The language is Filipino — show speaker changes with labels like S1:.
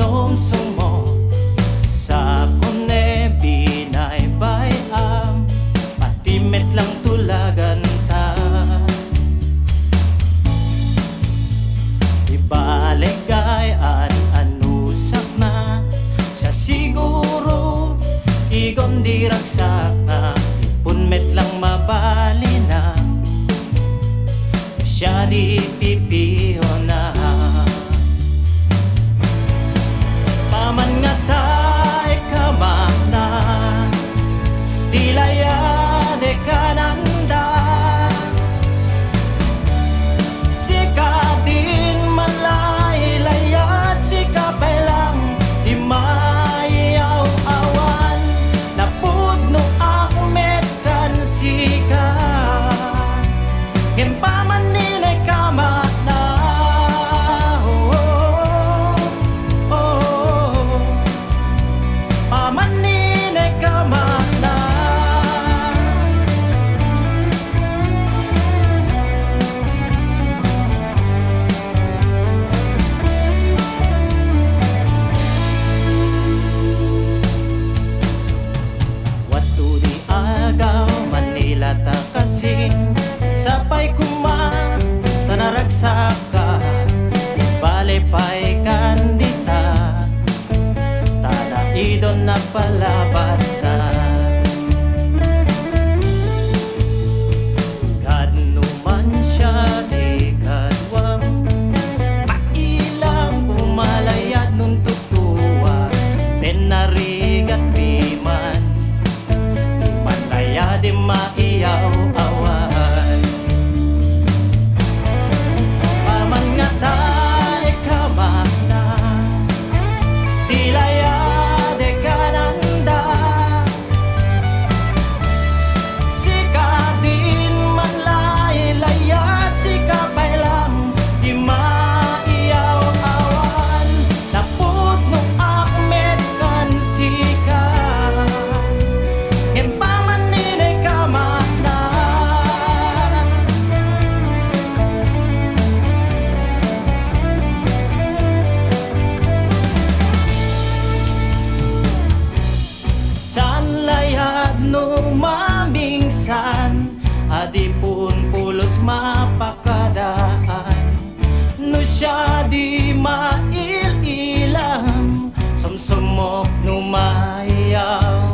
S1: inom sumo Sa pune binaybay am Matimit lang tulagan ta Ibalik ay an anusak na Siya siguro igon diragsak na lang mabali na. Siya di pipiyon no mamingsan Adi pun pulos mapakadaan. No siya di maililam Samsamok no mayaw